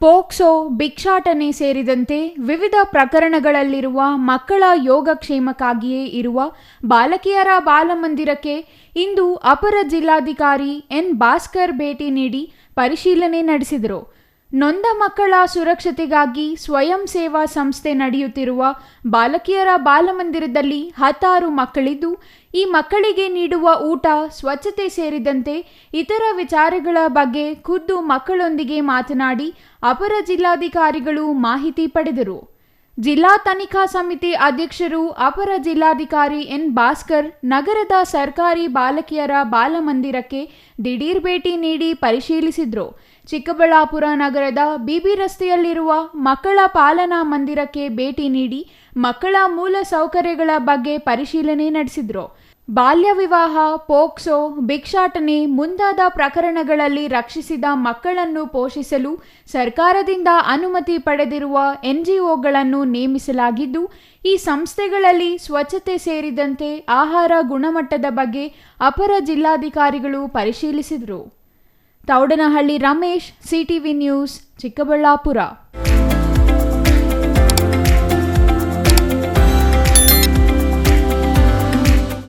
POCSO ಭಿಕ್ಷಾಟನೆ ಸೇರಿದಂತೆ ವಿವಿಧ ಪ್ರಕರಣಗಳಲ್ಲಿರುವ ಮಕ್ಕಳ ಯೋಗಕ್ಷೇಮಕ್ಕಾಗಿಯೇ ಇರುವ ಬಾಲಕಿಯರ ಬಾಲಮಂದಿರಕ್ಕೆ ಇಂದು ಅಪರ ಜಿಲ್ಲಾಧಿಕಾರಿ ಎನ್ ಭಾಸ್ಕರ್ ಭೇಟಿ ನೀಡಿ ಪರಿಶೀಲನೆ ನಡೆಸಿದರು. ನೊಂದ ಮಕ್ಕಳ ಸುರಕ್ಷತೆಗಾಗಿ ಸ್ವಯಂ ಸೇವಾ ಸಂಸ್ಥೆ ನಡೆಯುತ್ತಿರುವ ಬಾಲಕಿಯರ ಬಾಲಮಂದಿರದಲ್ಲಿ ಹತ್ತಾರು ಮಕ್ಕಳಿದ್ದು, ಈ ಮಕ್ಕಳಿಗೆ ನೀಡುವ ಊಟ, ಸ್ವಚ್ಛತೆ ಸೇರಿದಂತೆ ಇತರ ವಿಚಾರಗಳ ಬಗ್ಗೆ ಖುದ್ದು ಮಕ್ಕಳೊಂದಿಗೆ ಮಾತನಾಡಿ, ಅಪರ ಜಿಲ್ಲಾಧಿಕಾರಿಗಳು ಮಾಹಿತಿ ಪಡೆದರು. ಜಿಲ್ಲಾ ತನಿಖಾ ಸಮಿತಿ ಅಧ್ಯಕ್ಷರು, ಅಪರ ಜಿಲ್ಲಾಧಿಕಾರಿ ಎನ್. ಭಾಸ್ಕರ್, ನಗರದ ಸರ್ಕಾರಿ ಬಾಲಕಿಯರ ಬಾಲಮಂದಿರಕ್ಕೆ ದಿಢೀರ್ ಭೇಟಿ ನೀಡಿ ಪರಿಶೀಲಿಸಿದ್ರು. ಚಿಕ್ಕಬಳ್ಳಾಪುರ ನಗರದ ಬಿಬಿ ರಸ್ತೆಯಲ್ಲಿರುವ ಮಕ್ಕಳ ಪಾಲನಾ ಮಂದಿರಕ್ಕೆ ಭೇಟಿ ನೀಡಿ ಮಕ್ಕಳ ಮೂಲ ಸೌಕರ್ಯಗಳ ಬಗ್ಗೆ ಪರಿಶೀಲನೆ ನಡೆಸಿದ್ರು. ಬಾಲ್ಯ ವಿವಾಹ ಪೋಕ್ಸೋ, ಭಿಕ್ಷಾಟನೆ ಮುಂತಾದ ಪ್ರಕರಣಗಳಲ್ಲಿ ರಕ್ಷಿಸಿದ ಮಕ್ಕಳನ್ನು ಪೋಷಿಸಲು ಸರ್ಕಾರದಿಂದ ಅನುಮತಿ ಪಡೆದಿರುವ ಎನ್ಜಿಒಗಳನ್ನು ನೇಮಿಸಲಾಗಿದ್ದು, ಈ ಸಂಸ್ಥೆಗಳಲ್ಲಿ ಸ್ವಚ್ಛತೆ ಸೇರಿದಂತೆ ಆಹಾರ ಗುಣಮಟ್ಟದ ಬಗ್ಗೆ ಅಪರ ಜಿಲ್ಲಾಧಿಕಾರಿಗಳು ಪರಿಶೀಲಿಸಿದರು. Thoudanahalli Ramesh, CTV news, Chikkaballapur.